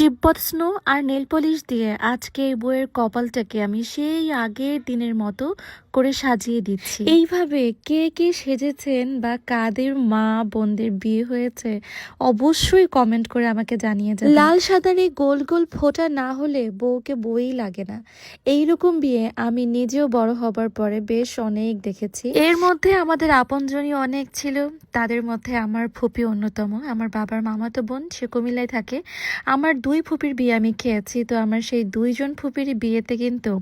তিব্বত snow আর nail polish দিয়ে আজকে এই বইয়ের কপালটাকে আমি সেই আগের দিনের মতো করে সাজিয়ে দিচ্ছি। এইভাবে কে কে সেজেছেন বা কাদের মা বোনদের বিয়ে হয়েছে অবশ্যই কমেন্ট করে আমাকে জানিয়ে যাবেন। লাল সাদার এই গোল গোল ফোটা না হলে বউকে বই লাগে না। এইরকম বিয়ে আমি নিজেও বড় হবার পরে বেশ অনেক দেখেছি। এর মধ্যে আমাদের আপনজনই অনেক ছিল। তাদের মধ্যে আমার ফুপি অন্যতম। আমার বাবার মামাতো বোন সে কুমিল্লায় থাকে। আমার দুই ফুপির বিয়ে আমি খেয়েছি, তো আমার সেই দুইজন ফুপির বিয়েতে কিন্তু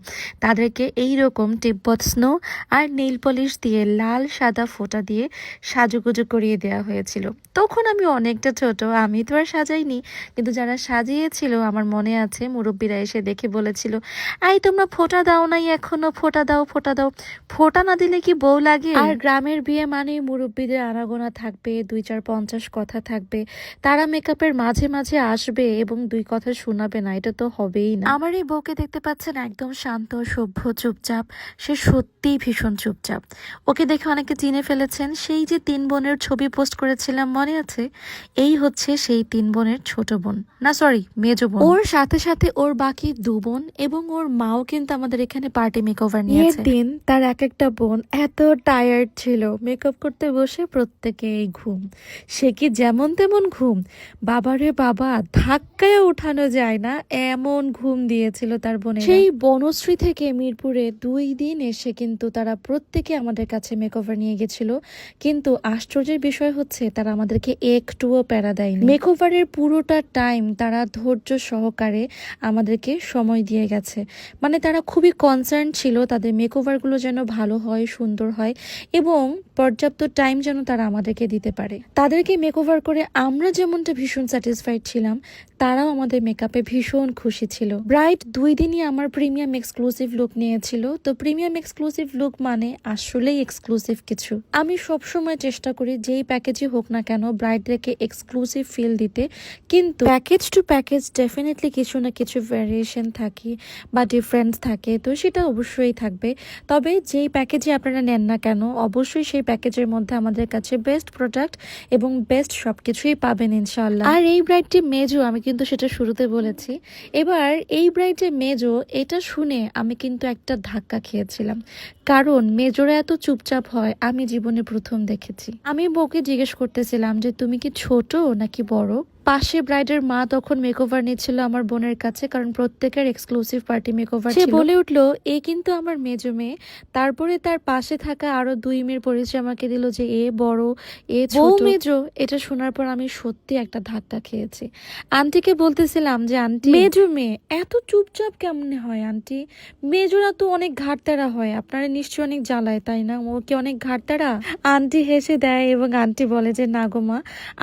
তাদেরকে এই রকম তিব্বত স্নো আর নেইল পলিশ দিয়ে লাল সাদা ফোঁটা দিয়ে সাজুগুজু করিয়ে দেওয়া হয়েছিল। তখন আমি অনেকটা ছোট, আমি তো আর সাজাইনি, কিন্তু যারা সাজিয়েছিল, আমার মনে আছে মুরব্বীরা এসে দেখে বলেছিল, আই, তোমরা ফোঁটা দাও নাই এখনও, ফোঁটা দাও ফোঁটা দাও। ফোঁটা না দিলে কি বউ লাগে? আর গ্রামের বিয়ে মানে মুরব্বীদের আনাগোনা থাকবে, দুই চার পঞ্চাশ কথা থাকবে, তারা মেকআপের মাঝে মাঝে আসবে এবং দুই কথা শোনাবে না এটা তো হবেই না। আমার এই বউকে দেখতে পাচ্ছেন একদম শান্ত সভ্য চুপচাপ। সে সত্যিই ভীষণ চুপচাপ। ওকে দেখে অনেকে চিনে ফেলেছেন সেই যে তিন বোনের ছবি পোস্ট করেছিলাম মনে আছে এই হচ্ছে সেই তিন বোনের ছোট বোন। না সরি মেজ বোন। ওর সাথে সাথে ওর বাকি দু বোন এবং ওর মাও কিন্তু আমাদের এখানে পার্টি মেকওভার নিয়েছে। দিন তার এক একটা বোন এত টায়ার্ড ছিল মেকআপ করতে বসে প্রত্যেকেই ঘুম। সে কি যেমন তেমন ঘুম। বাবারে বাবা ধাক্কায় উঠানো যায় না, এমন ঘুম দিয়েছিল তার বোনে সেই বনশ্রী থেকে মিরপুরে দুই দিন এসে কিন্তু তারা প্রত্যেকে আমাদের কাছে মেকওভার নিয়ে গেছিল। কিন্তু আশ্চর্যের বিষয় হচ্ছে, তারা আমাদেরকে একটুও প্যারা দেয়নি। মেকওভারের পুরোটা টাইম তারা ধৈর্য সহকারে আমাদেরকে সময় দিয়ে গেছে। মানে তারা খুবই কনসার্ন ছিল তাদের মেকওভারগুলো যেন ভালো হয়, সুন্দর হয়, এবং পর্যাপ্ত টাইম যেন তারা আমাদেরকে দিতে পারে। তাদেরকে মেকওভার করে আমরা যেমনটা ভীষণ স্যাটিসফাইড ছিলাম, তারাও আমাদের মেকআপে ভীষণ খুশি ছিল। ব্রাইট দুই দিনই আমার প্রিমিয়াম এক্সক্লুসিভ লুক নিয়েছিল। তো প্রিমিয়াম এক্সক্লুসিভ লুক মানে আসলেই এক্সক্লুসিভ কিছু। আমি সবসময় চেষ্টা করি যেই প্যাকেজই হোক না কেন ব্রাইডদেরকে এক্সক্লুসিভ ফিল দিতে। কিন্তু প্যাকেজ টু প্যাকেজ ডেফিনেটলি কিছু না কিছু ভ্যারিয়েশন থাকে বা ডিফারেন্স থাকে। তো সেটা অবশ্যই থাকবে। তবে যেই প্যাকেজে আপনারা নেন না কেন, অবশ্যই সেই প্যাকেজের মধ্যে আমাদের কাছে বেস্ট প্রোডাক্ট এবং বেস্ট সব কিছুই পাবেন ইনশাল্লাহ আর এই ব্রাইডটি মেজো, আমি কিন্তু সেটা শুরুতে বলেছি। এবার এই ব্রাইডের মেজো এটা শুনে আমি কিন্তু একটা ধাক্কা খেয়েছিলাম। কারণ মেজোরা এত চুপচাপ হয়, আমি জীবনে প্রথম দেখেছি। আমি বউকে জিজ্ঞেস করতেছিলাম যে, তুমি কি ছোট নাকি বড়? পাশে ব্রাইডের মা তখন মেকওভার নিচ্ছিল আমার বোনের কাছে কারণ প্রত্যেকের এক্সক্লুসিভ পার্টি মেকওভার সে বলে উঠল এ কিন্তু আমার মেজো মেয়ে। তারপরে তার পাশে থাকা আরও দুই মেয়ের পরিচয় আমাকে দিল যে এ বড় এ ছোট। মেজো এটা শোনার পর আমি সত্যি একটা ধাক্কা খেয়েছি। আন্টিকে বলতেছিলাম যে আন্টি মেজো মেয়ে এত চুপচাপ কেমন হয় আন্টি? মেজোরা তো অনেক ঘাটতারা হয় আপনারা নিশ্চয়ই অনেক জ্বালায় তাই না? ও কি অনেক ঘাটতারা আন্টি হেসে দেয় এবং আন্টি বলে যে না গো মা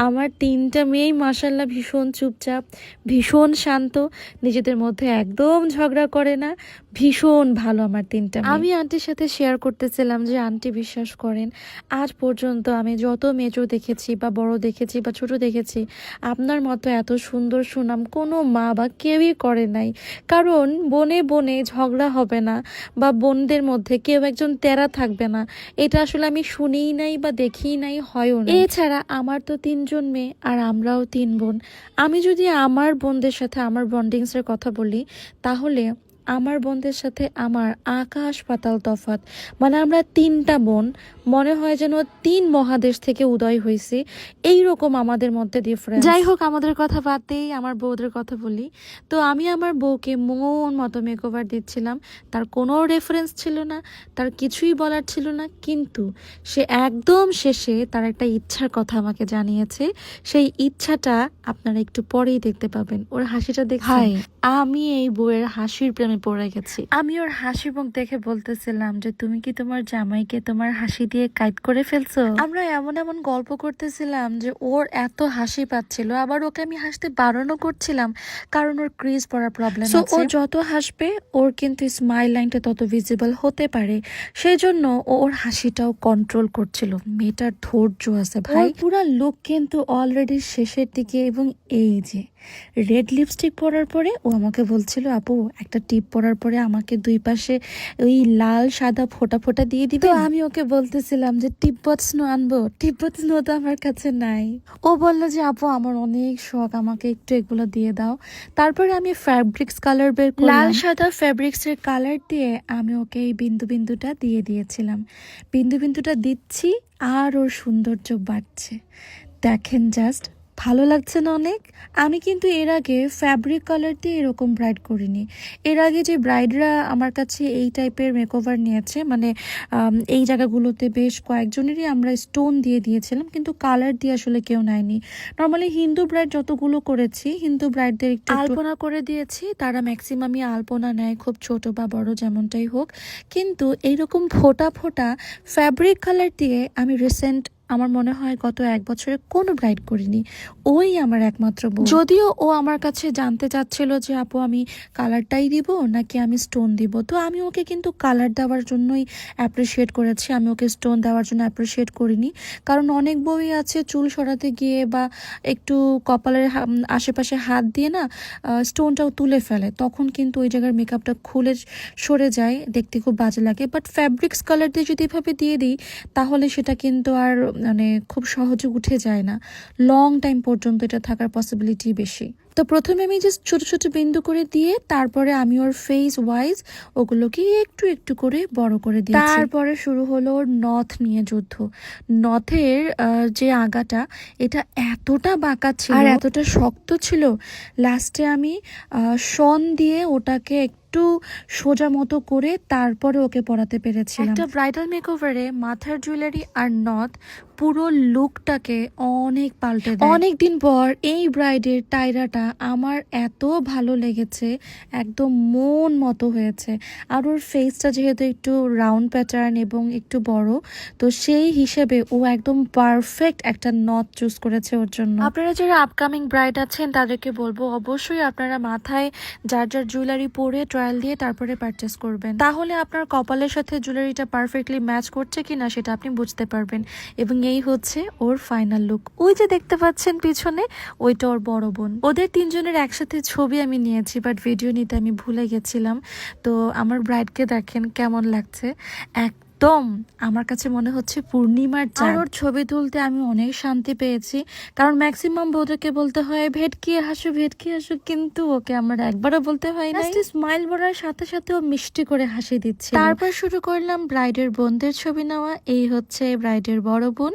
আমার তিনটা মেয়েই মাসাল্লাহ ভীষণ চুপচাপ ভীষণ শান্ত নিজেদের মধ্যে একদম ঝগড়া করে না ভীষণ ভালো আমার তিনটা আমি আন্টির সাথে শেয়ার করতেছিলাম যে আন্টি বিশ্বাস করেন আজ পর্যন্ত আমি যত মেজো দেখেছি বা বড় দেখেছি বা ছোট দেখেছি আপনার মতো এত সুন্দর সুনাম কোনো মা বা কেউই করে নাই। কারণ বনে বনে ঝগড়া হবে না বা বোনদের মধ্যে কেউ একজন তেরা থাকবে না। এটা আসলে আমি শুনিই নাই বা দেখিই নাই হয়ও না এছাড়া আমার তো তিনজন মেয়ে আর আমরাও তিন বোন আমি যদি আমার বোনদের সাথে আমার বন্ডিংসের কথা বলি তাহলে আমার বোনদের সাথে আমার আকাশ পাতাল তফাত মানে আমরা তিনটা বোন মনে হয় যেন তিন মহাদেশ থেকে উদয় হয়েছি এই রকম আমাদের মধ্যে ডিফারেন্স যাই হোক আমাদের কথা বাদতেই আমার বউদের কথা বলি। তো আমি আমার বউকে মন মতো মেকওভার দিচ্ছিলাম। তার কোনো রেফারেন্স ছিল না তার কিছুই বলার ছিল না। কিন্তু সে একদম শেষে তার একটা ইচ্ছার কথা আমাকে জানিয়েছে। সেই ইচ্ছাটা আপনারা একটু পরেই দেখতে পাবেন। ওর হাসিটা দেখাই আমি এই বউয়ের হাসির প্রেমে পড়ে গেছি। আমি ওর হাসি মুখ দেখে বলতেছিলাম যে তুমি কি তোমার জামাইকে তোমার হাসি দিয়ে কাইট করে ফেলছো? আমরা এমন এমন গল্প করতেছিলাম যে ওর এত হাসি পাচ্ছিল। আবার ওকে আমি হাসতে বারণও করছিলাম কারণ ওর ক্রিজ পড়ার প্রবলেম আছে। ও যত হাসবে ওর কিন্তু স্মাইল লাইনটা তত ভিজিবল হতে পারে। সেই জন্য ওর হাসিটাও কন্ট্রোল করছিল। মেয়েটার ধৈর্য আছে ভাই। পুরা লুক কিন্তু অলরেডি শেষের দিকে এবং এই যে রেড লিপস্টিক পরার পরে ও আমাকে বলছিল আপু একটা টিপ পরার পরে আমাকে দুই পাশে ওই লাল সাদা ফোটা ফোটা দিয়ে দিবে? আমি ওকে বলতেছিলাম যে টিপবট স্নো আনব টিপবট স্নো তো আমার কাছে নাই। ও বলল যে আপু আমার অনেক শখ আমাকে একটু এগুলো দিয়ে দাও। তারপরে আমি ফ্যাব্রিক্স কালার বের লাল সাদা ফ্যাব্রিক্স এর কালার দিয়ে আমি ওকে এই বিন্দু বিন্দুটা দিয়ে দিয়েছিলাম। বিন্দু বিন্দুটা দিচ্ছি আর ওর সৌন্দর্য বাড়ছে। দেখেন জাস্ট ভালো লাগছে না অনেক? আমি কিন্তু এর আগে ফ্যাব্রিক কালার দিয়ে এরকম ব্রাইড করিনি। এর আগে যে ব্রাইডরা আমার কাছে এই টাইপের মেকওভার নিয়েছে মানে এই জায়গাগুলোতে বেশ কয়েকজনেরই আমরা স্টোন দিয়ে দিয়েছিলাম, কিন্তু কালার দিয়ে আসলে কেউ নেয়নি। নর্মালি হিন্দু ব্রাইড যতগুলো করেছি, হিন্দু ব্রাইডদের একটু আলপনা করে দিয়েছি, তারা ম্যাক্সিমামই আলপনা নেয়, খুব ছোট বা বড় যেমনটাই হোক। কিন্তু এইরকম ফোটা ফোটা ফ্যাব্রিক কালার দিয়ে আমি রিসেন্ট আমার মনে হয় গত এক বছরে কোনো ব্রাইড করিনি। ওই আমার একমাত্র বউ যদিও ও আমার কাছে জানতে চাচ্ছিল যে, আপু, আমি কালারটাই দিব নাকি আমি স্টোন দিব? তো আমি ওকে কিন্তু কালার দেওয়ার জন্যই অ্যাপ্রিসিয়েট করেছি। আমি ওকে স্টোন দেওয়ার জন্য অ্যাপ্রিসিয়েট করিনি। কারণ অনেক বউই আছে চুল সরাতে গিয়ে বা একটু কপালের আশেপাশে হাত দিয়ে না স্টোনটাও তুলে ফেলে। তখন কিন্তু ওই জায়গার মেকআপটা খুলে সরে যায়, দেখতে খুব বাজে লাগে। বাট ফ্যাব্রিক্স কালার দিয়ে যদি এভাবে দিয়ে দিই, তাহলে সেটা কিন্তু আর মানে খুব সহজে উঠে যায় না। লং টাইম পর্যন্ত এটা থাকার পসিবিলিটি বেশি। তো প্রথমে আমি জাস্ট ছোট ছোট বিন্দু করে দিয়ে তারপরে আমি ওর ফেস ওয়াইজ ওগুলোকে একটু একটু করে বড় করে দিই তারপরে শুরু হলো ওর নথ নিয়ে যুদ্ধ। নথের যে আগাটা এটা এতটা বাঁকা ছিল আর এতটা শক্ত ছিল লাস্টে আমি শন দিয়ে ওটাকে একটু সোজা মতো করে তারপরে ওকে পড়াতে পেরেছিলাম। একটা ব্রাইডাল মেকওভারে মাথার জুয়েলারি আর নথ পুরো লুকটাকে অনেক পাল্টে দেয়। অনেক দিন পর এই ব্রাইডের টাইরাটা আমার এত ভালো লেগেছে একদম মন মতো হয়েছে। আর ওর ফেসটা যেহেতু একটু রাউন্ড প্যাটার্ন এবং একটু বড় তো সেই হিসেবে ও একদম পারফেক্ট একটা নথ চুজ করেছে ওর জন্য। আপনারা যারা আপকামিং ব্রাইড আছেন তাদেরকে বলব অবশ্যই আপনারা মাথায় যার যার জুয়েলারি পরে ট্রায়াল দিয়ে তারপরে পারচেস করবেন। তাহলে আপনার কপালের সাথে জুয়েলারিটা পারফেক্টলি ম্যাচ করছে কিনা সেটা আপনি বুঝতে পারবেন। এবং এই হচ্ছে ওর ফাইনাল লুক ওই যে দেখতে পাচ্ছেন পিছনে, ওইটা ওর বড় বোন। ওদের তিনজনের একসাথে ছবি আমি নিয়েছি বাট ভিডিও নিতে আমি ভুলে গেছিলাম। তো আমার ব্রাইডকে দেখেন কেমন লাগছে। একদম আমার কাছে মনে হচ্ছে পূর্ণিমার চাঁদ। ওর ছবি তুলতে আমি অনেক শান্তি পেয়েছি। কারণ ম্যাক্সিমাম বউদেরকে বলতে হয় ভেটকি হাসো ভেটকি হাসো? কিন্তু ওকে আমার একবারও বলতে হয় না স্মাইল বলার সাথে সাথে ও মিষ্টি করে হাসি দিচ্ছে। তারপর শুরু করলাম ব্রাইডের বোনদের ছবি নেওয়া। এই হচ্ছে ব্রাইডের বড় বোন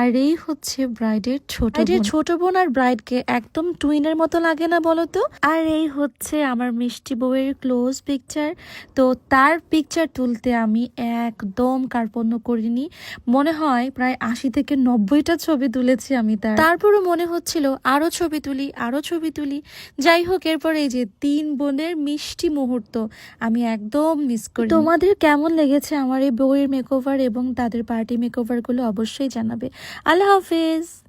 আর এই হচ্ছে ব্রাইডের ছোট বোন। ছোট বোন আর ব্রাইডকে একদম টুইনের মতো লাগে না বলতো? আর এই হচ্ছে আমার মিষ্টি বউয়ের ক্লোজ পিকচার তো তার পিকচার তুলতে আমি একদম কার্পণ্য করিনি। মনে হয় প্রায় আশি থেকে নব্বইটা ছবি তুলেছি আমি তার। তারপরও মনে হচ্ছিল আরও ছবি তুলি আরও ছবি তুলি। যাই হোক, এরপর এই যে তিন বোনের মিষ্টি মুহূর্ত আমি একদম মিস করি তোমাদের কেমন লেগেছে আমার এই বউয়ের মেকওভার এবং তাদের পার্টি মেকওভারগুলো অবশ্যই জানাবে। আল্লাহ হাফেজ।